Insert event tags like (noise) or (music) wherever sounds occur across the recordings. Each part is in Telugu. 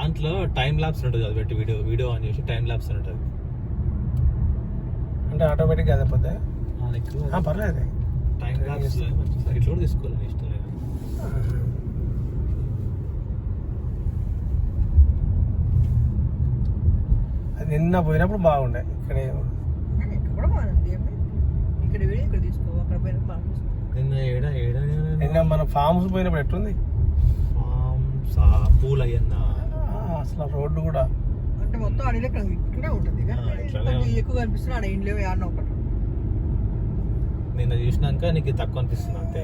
దాంట్లో టైం ల్యాబ్స్ ఉంటుంది అది పెట్టి వీడియో వీడియో ఆన్ చేసి టైం ల్యాబ్స్ అని ఉంటుంది. అంటే ఆటోమేటిక్గా అదే పోతే ఆ, నీకు పర్లేదు. టైం ల్యాబ్స్ ఇట్లా కూడా తీసుకోవాలి నీ ఇష్టం లేదు అది నిన్న పోయినప్పుడు బాగుండే. ఇక్కడ. నిన్న ఏడ ఏడ నిన్న మన ఫామ్స్ పోయినప్పుడు ఎట్లుంది? పూల్ అయ్యన్నా ఆ, అసలు రోడ్డు కూడా అంటే మొత్తం అడవిలో ఇక్కడ ఇక్కడే ఉంటుంది. ఎక్కువ కనిపిస్తుంది ఆడ ఇంట్లో ఆడన ఒకటి. నిన్న చూసినాక నీకు తక్కువ అనిపిస్తుంది అంతే.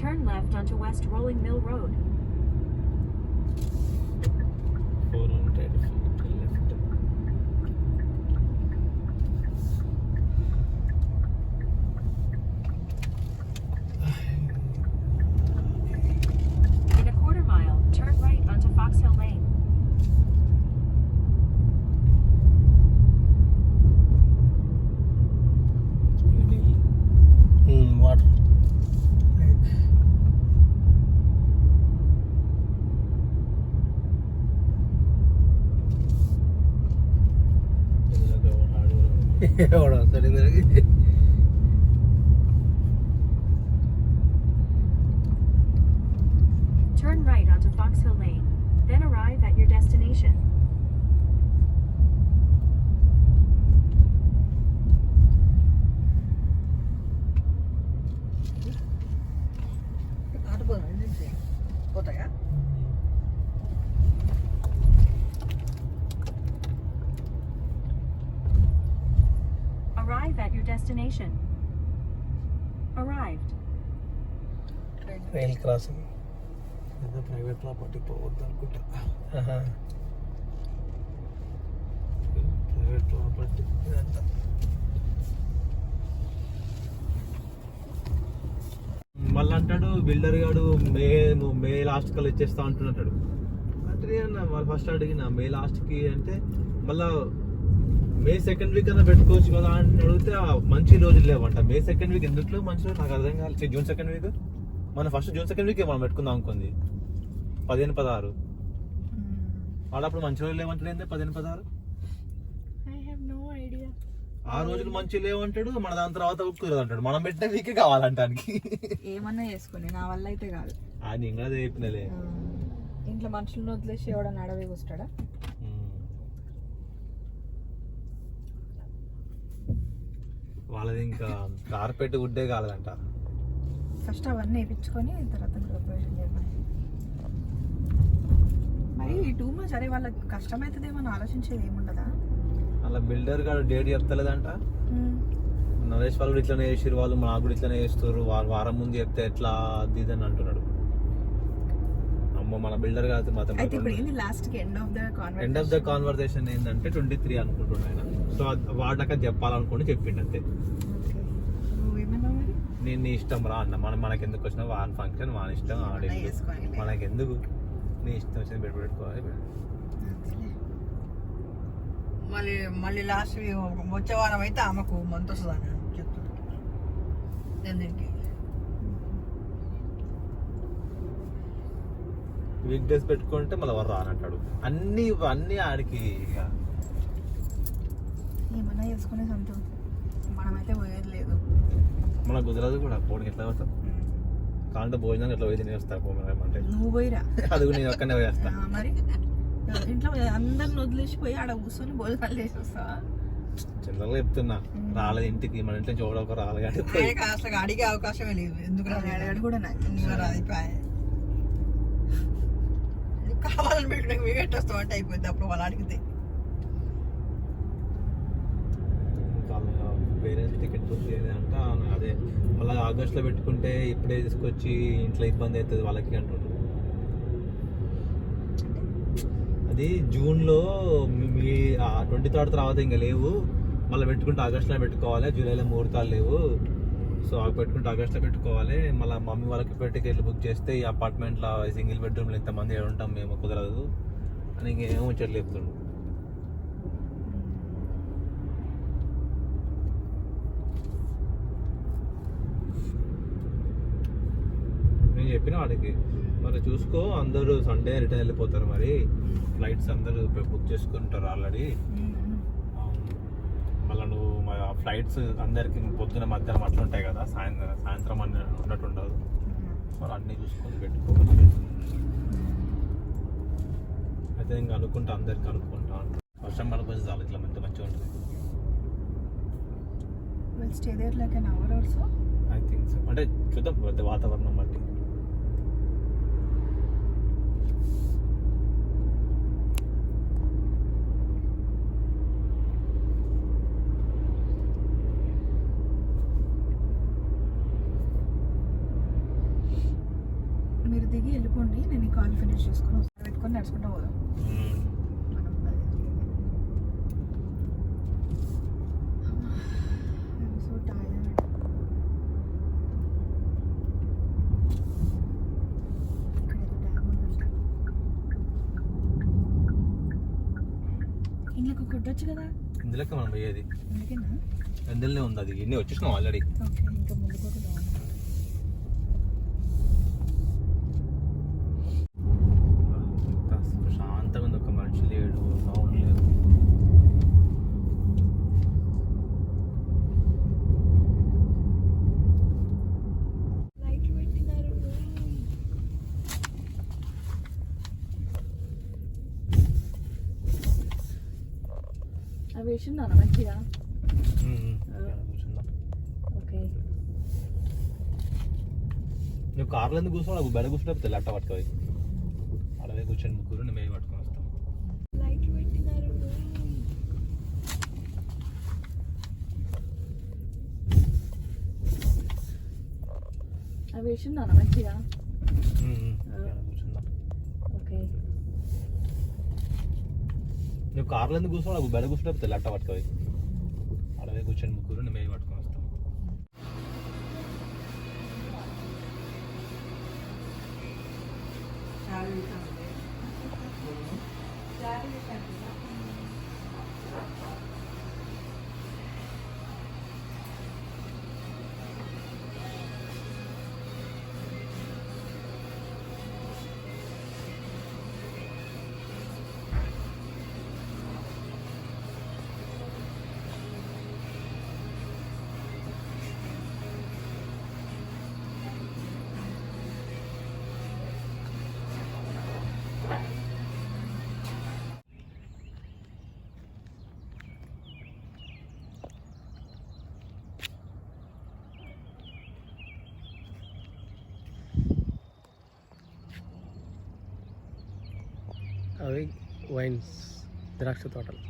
Turn left onto West Rolling Mill Road. (laughs) Turn right onto Fox Hill Lane, then arrive at your destination. Kota ya? Destination. Arrived. Rail crossing ఏదో ప్రైవేట్ ప్రాపర్టీ పోవద్దు అనుకుంటా ప్రైవేట్ ప్రాపర్టీ ఇదంతా మళ్ళీ అంటాడు బిల్డర్ గాడు మే నువ్వు మే లాస్ట్ కల్లా ఇచ్చేస్తా అంటున్నాడు. అంటే అన్న వాళ్ళు ఫస్ట్ అడిగిన మే లాస్ట్కి అంటే మళ్ళా మే సెకండ్ వీక్ అన్న పెట్టుకోవచ్చు కదా అని అడిగితే ఆ మంచి రోజులు లేవంట. మే సెకండ్ వీక్ ఎందుకు లేవు మంచి రోజు నాకు అర్థం కాలేదు జూన్ సెకండ్ వీక్ మన ఫస్ట్ జూన్ సెకండ్ వీక్ మనం పెట్టుకుందాం అనుకుంది. పదిహేను పదహారు. వాళ్ళప్పుడు మంచి రోజులు లేవంటాడు ఏంది పదిహేను పదహారు. ఆ రోజులు మంచి లేవంటాడు మన దాని తర్వాత కుదరదు అంటాడు మనం పెట్టిన వీకే కావాలంటానికి. ఏమన్నా చేసుకుని నా వల్ల అయితే కాదు. అదే చెప్పినలే. ఇంట్లో మనుషులను వదిలేసి ఎవడన్నా అడవి కూస్తాడా వాళ్ళది ఇంకా కార్పెట్ గుడ్డే కాలేదంట. ఫస్ట్ అవన్నీ వేయించుకొని తర్వాత గృహప్రవేశం చేయమని మరి ఈ టూ మంత్స్ అరే వాళ్ళకి కష్టమవుతుందేమో ఆలోచించేది ఏముండదా? అలా బిల్డర్ గారు డేట్ చెప్తలేదంట. నరేష్ వాళ్ళు ఇట్లనే చేసిరు వాళ్ళు మాకు కూడా ఇట్లనే చేస్తారు వారు ముందు చెప్తే ఎట్లా అది ఇది అని అంటున్నాడు. అమ్మో మన బిల్డర్ కాదు అయితే ఇప్పుడు ఏంది లాస్ట్కి end of the conversation end of the conversation ఏంటంటే ట్వంటీ త్రీ అనుకుంటున్నా ఆయన సో వాడక చెప్పాలనుకుని చెప్పిండు అంతే. నేను నీ ఇష్టం రా అన్న. మనం మనకి ఎందుకు వచ్చినా వాన్ ఫంక్షన్ వాని ఇష్టం ఆడి. మనకి ఎందుకు నీ ఇష్టం వచ్చింది పెట్టి పెట్టుకోవాలి. మళ్ళీ మళ్ళీ లాస్ట్ వచ్చే వారం అయితే ఆమెకు మంత్ వస్తుంది అని చెప్తుంది నేను దీనికి వీక్ డేస్ పెట్టుకుంటే మళ్ళీ ఎవరు రానంటాడు అన్ని అన్ని ఆడికి ఇక. ఏమన్నా చేసుకునే సొంతం మనమైతే పోయేది లేదు. మన గుజరాత్ కూడా పోవడానికి ఎట్లా పోతాం కాంటే భోజనం ఎట్లా పోయి తిని వస్తారు అంటే. నువ్వు పోయిరా? అది నేను ఒక్కనే పోయేస్తా. ఆ, మరి? ఇంట్లో అందరిని వదిలేసిపోయి ఆడ కూర్చొని భోజనాలు చేసి చిన్నగా చెప్తున్నా. రాలేదు ఇంటికి మన ఇంట్లో చూడక రాలేదు అడిగే అవకాశమే లేదు. ఎందుకు రాదు కూడా నాకు రాదిపాయ కావాలని పెట్టుకుని మీ పెట్టేస్తావు అంటే అయిపోయింది. అప్పుడు వాళ్ళు అడిగితే. పేరెంట్స్ టికెట్ బుక్ చేయలేదు అదే మళ్ళీ ఆగస్ట్లో పెట్టుకుంటే ఇప్పుడే తీసుకొచ్చి ఇంట్లో ఇబ్బంది అవుతుంది వాళ్ళకి అంటుండ్రు. అది జూన్లో మీ- మీ ట్వంటీ థర్డ్ తర్వాత ఇంకా లేవు. మళ్ళీ పెట్టుకుంటే ఆగస్ట్లో పెట్టుకోవాలి. జూలైలో ముహూర్తాలు లేవు. సో అవి పెట్టుకుంటే ఆగస్ట్లో పెట్టుకోవాలి. మళ్ళీ మమ్మీ వాళ్ళకి టికెట్లు బుక్ చేస్తే ఈ అపార్ట్మెంట్లో సింగిల్ బెడ్రూమ్లో ఇంతమంది ఏడు ఉంటాం మేము కుదరదు అని ఇంకేమో చెట్లు చెప్తుండ్రు నేను చెప్పిన వాడికి మరి చూసుకో అందరూ సండే రిటర్న్ వెళ్ళిపోతారు మరి. ఫ్లైట్స్ అందరూ బుక్ చేసుకుంటారు ఆల్రెడీ. ఫ్లైట్స్ అందరికి పొద్దున మధ్యాహ్నం అట్లా ఉంటాయి కదా. సాయంత్రం సాయంత్రం అన్న ఉన్నట్టు ఉండదు. మరి అన్నీ చూసుకొని పెట్టుకోవాలి అయితే ఇంకా అనుకుంటా అందరికి అనుకుంటా వర్షం పడుతుంది చాలు ఇట్లా మంచి మంచిగా ఉంటుంది. ఐ థింక్ సో అంటే చూద్దాం వాతావరణం బట్టి మీరు దిగి వెళ్ళిపోండి నేను ఈ కాల్ ఫినిష్ చేసుకొని ఒకసారి పెట్టుకొని నడుచుకుంటూ పోదాం మనం అది సో టైర్డ్ ఇక్కడ ఏదో డ్యామ్ ఉందంట ఇంట్లోకి కొట్టొచ్చు కదా? ఇందులోకి మనం పోయేది. అందుకేనా ఇందులోనే ఉంది అది. ఇన్ని వచ్చేసినాం ఆల్రెడీ ఇంకా అవి వేసిందా మంచిగా కూర్చుందాం ఓకే నువ్వు కార్లో ఎందుకు కూర్చోవాలి బెడ కూర్చుంటే ల్యాప్టాప్ పట్టుకోవాలి అడవే కూర్చొని ముగ్గురు నేను మేము పట్టుకొని వస్తాం లైట్లు పెట్టినారు అవి వేసిందా మంచిగా కూర్చుందాం ఓకే నువ్వు కార్లో ఎందుకు కూర్చోవాలి బెడ కూర్చుంటే అట్ట పట్టుకోవాలి. అడవే కూర్చొని ముగ్గురు నేను మేము పట్టుకొని వస్తాం. చాలా వైన్స్ ద్రాక్ష తోటలు.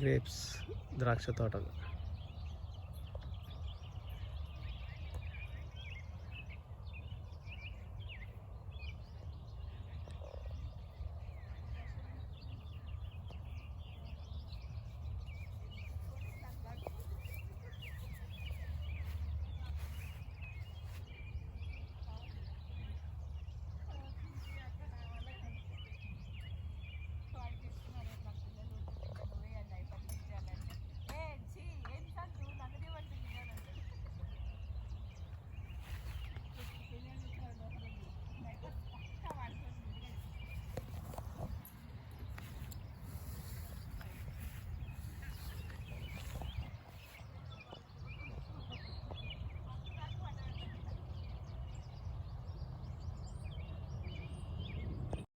గ్రేప్స్ ద్రాక్ష తోటలు.